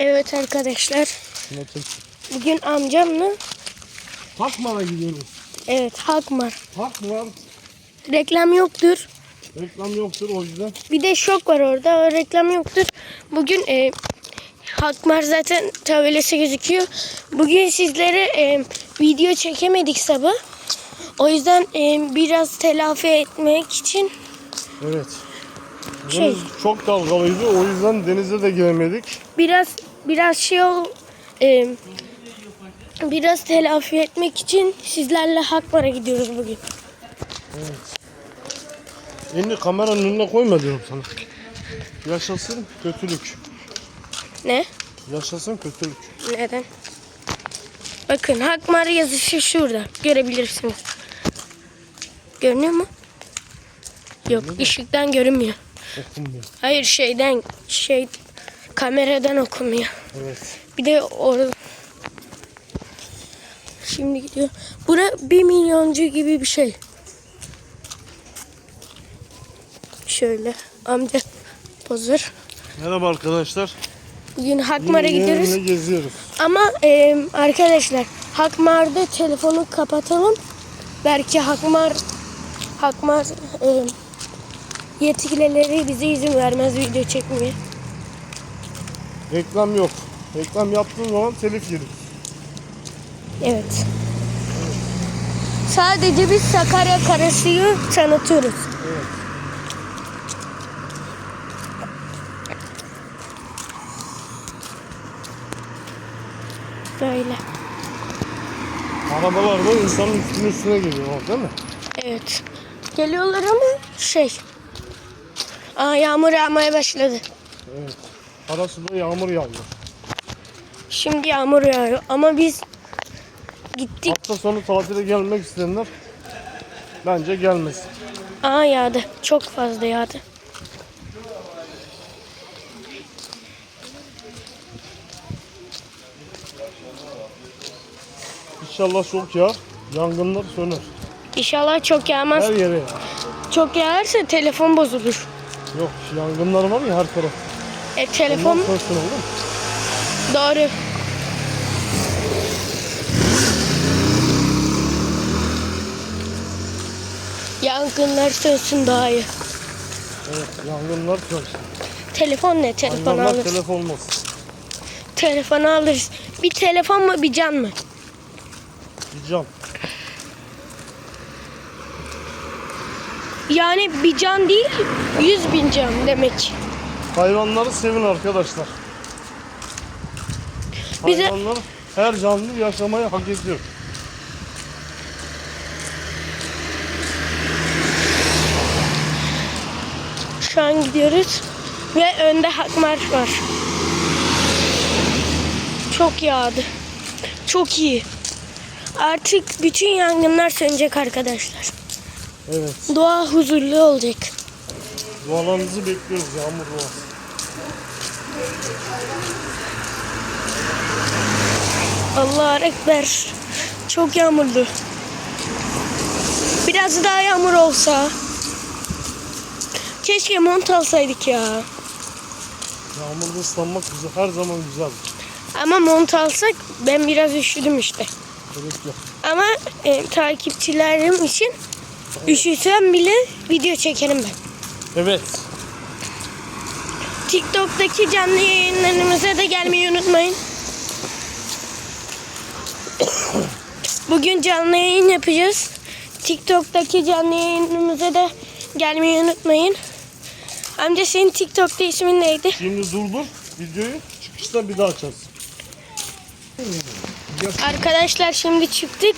Evet arkadaşlar. Bugün amcamla Hakmar'a gidiyoruz. evet Hakmar. Hakmar Reklam yoktur. reklam yoktur o yüzden. Bir de şok var orada. O reklam yoktur. Bugün e, Hakmar zaten tabelası gözüküyor. Bugün sizlere e, video çekemedik sabah. O yüzden e, biraz telafi etmek için Evet. Şey. Deniz çok dalgalıydı o yüzden denize de giremedik. biraz biraz şey ol e, biraz telafi etmek için sizlerle Hakmar'a gidiyoruz bugün. Elini kameranın önüne koyma diyorum sana. Yaşasın kötülük. Ne? Yaşasın kötülük. Neden? Bakın Hakmar yazısı şurada. Görebilirsiniz. Görünüyor mu? Yok ışıktan görünmüyor. Okunmuyor. Hayır şeyden şey kameradan okumuyor. Evet. Bir de orada Şimdi gidiyor. Bura bir milyoncu gibi bir şey. Şöyle amca pozur. Merhaba arkadaşlar. Bugün Hakmar'a gidiyoruz. geziyoruz. Ama e, arkadaşlar Hakmar'da telefonu kapatalım. Belki Hakmar Hakmar e, yetkilileri bize izin vermez video çekmeye. Reklam yok. Reklam yaptığın zaman telif yeriz. Evet. Sadece biz Sakarya Karası'yı tanıtıyoruz. Evet. Böyle. Arabalar da insanın üstüne üstüne geliyor değil mi? Evet. Geliyorlar ama şey. Aa, yağmur yağmaya başladı. Evet. Arasında yağmur yağıyor. Şimdi yağmur yağıyor ama biz gittik. Hafta sonu tatile gelmek isteyenler bence gelmesin. Aa yağdı. Çok fazla yağdı. İnşallah çok yağar. Yangınlar söner. İnşallah çok yağmaz. Her yere yağar. Çok yağarsa telefon bozulur. Yok yangınlar var ya her taraf. E telefon Ondan oğlum. doğru. Yangınlar sönsün daha iyi. Evet yangınlar sönsün. Telefon ne? Telefon alırız. telef olmaz. Telefonu alırız. Bir telefon mu bir can mı? Bir cam. Yani bir can değil, yüz bin can demek. Hayvanları sevin arkadaşlar. Bize- Hayvanlar her canlı yaşamayı hak ediyor. Şu an gidiyoruz ve önde Hakmar var. Çok yağdı. Çok iyi. Artık bütün yangınlar sönecek arkadaşlar. Evet. Doğa huzurlu olacak. Dualarınızı bekliyoruz yağmur duası. Allah ekber. Çok yağmurlu. Biraz daha yağmur olsa. Keşke mont alsaydık ya. Yağmurda ıslanmak güzel, her zaman güzel. Ama mont alsak ben biraz üşüdüm işte. Gerek yok. Ama e, takipçilerim için üşüsem bile video çekerim ben. Evet. TikTok'taki canlı yayınlarımıza da gelmeyi unutmayın. Bugün canlı yayın yapacağız. TikTok'taki canlı yayınımıza da gelmeyi unutmayın. Amca senin TikTok'ta ismin neydi? Şimdi durdur videoyu. Çıkışta bir daha açarız. Arkadaşlar şimdi çıktık.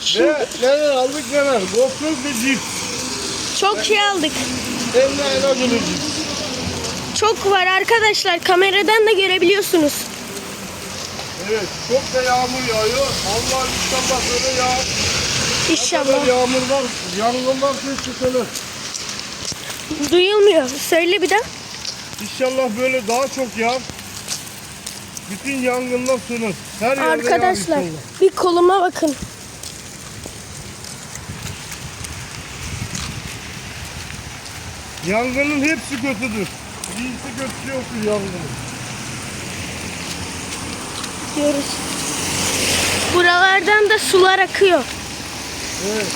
Şimdi Ne, neler aldık neler? GoPro ve Jeep. Çok şey aldık. Çok var arkadaşlar. Kameradan da görebiliyorsunuz. Evet, çok da yağmur yağıyor. Allah inşallah böyle yağ. İnşallah. kadar yağmur var, yangınlar çıkılır. Duyulmuyor. Söyle bir daha. İnşallah böyle daha çok yağar. Bütün yangınlar sönür. Her yerde Arkadaşlar inşallah. bir koluma bakın. Yangının hepsi kötüdür. İyisi kötüsü yoktur yangının. bekliyoruz. Buralardan da sular akıyor. Evet.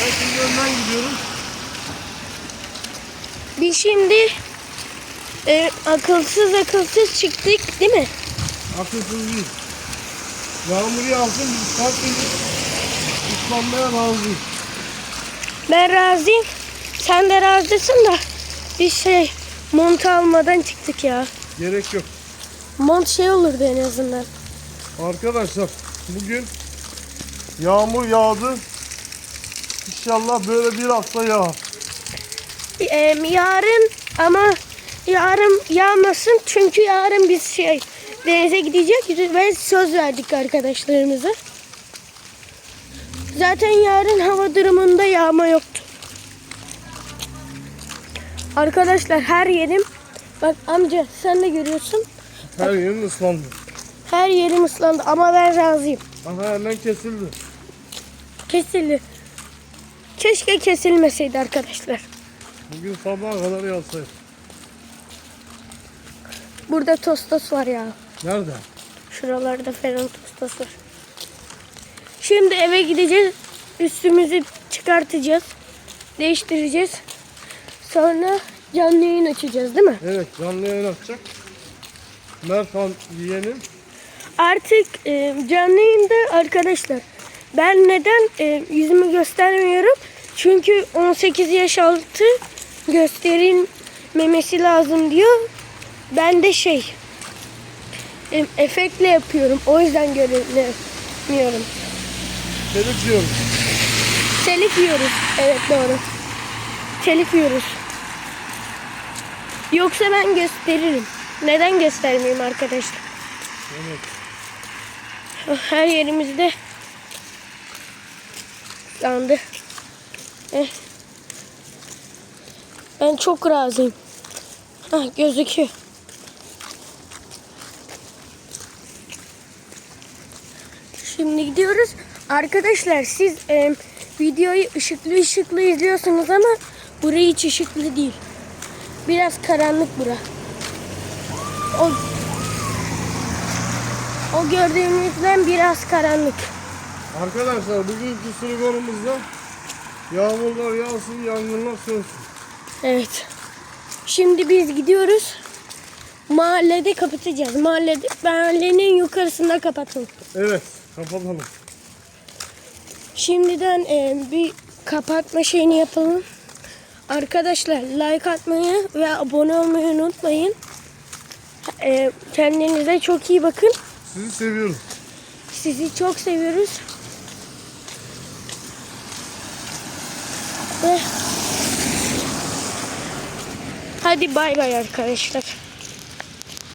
Ben şimdi önden gidiyorum. Biz şimdi e, akılsız akılsız çıktık değil mi? Akılsız değil. Yağmur yağsın biz kalkmayız. Islanmaya razıyız. Ben razıyım. Sen de razısın da biz şey mont almadan çıktık ya. Gerek yok. Mont şey olurdu en azından. Arkadaşlar bugün yağmur yağdı. İnşallah böyle bir hafta yağar. E, yarın ama yarın yağmasın çünkü yarın biz şey denize gidecek ve söz verdik arkadaşlarımıza. Zaten yarın hava durumunda yağma yoktu. Arkadaşlar her yerim bak amca sen de görüyorsun Her yerin ıslandı. her yerim ıslandı ama ben razıyım. Aha hemen kesildi. Kesildi. Keşke kesilmeseydi arkadaşlar. Bugün sabaha kadar yağsaydı. Burada tostos var ya. Nerede? Şuralarda falan tostos var. Şimdi eve gideceğiz. Üstümüzü çıkartacağız. Değiştireceğiz. Sonra canlı yayın açacağız değil mi? Evet canlı yayın açacak. Mertan yeğenim. Artık e, canlı yayında arkadaşlar ben neden e, yüzümü göstermiyorum? Çünkü 18 yaş altı gösterilmemesi lazım diyor. Ben de şey e, efektle yapıyorum. O yüzden görünemiyorum. Telif diyorum. Telif yiyoruz. Evet doğru. Telif yiyoruz. Yoksa ben gösteririm. Neden göstermeyeyim arkadaşlar? Evet. Her yerimizde yandı. Eh. Ben çok razıyım. Hah, gözüküyor. Şimdi gidiyoruz. Arkadaşlar siz e, videoyu ışıklı ışıklı izliyorsunuz ama burayı hiç ışıklı değil. Biraz karanlık bura. O o gördüğümüzden biraz karanlık. Arkadaşlar bugünkü sloganımızda yağmurlar yağsın, yangınlar sönsün. Evet. Şimdi biz gidiyoruz. Mahallede kapatacağız. Mahallede, mahallenin yukarısında kapatalım. Evet, kapatalım. Şimdiden e, bir kapatma şeyini yapalım. Arkadaşlar like atmayı ve abone olmayı unutmayın. E, kendinize çok iyi bakın. Sizi seviyorum. Sizi çok seviyoruz. Ve hadi bay bay arkadaşlar.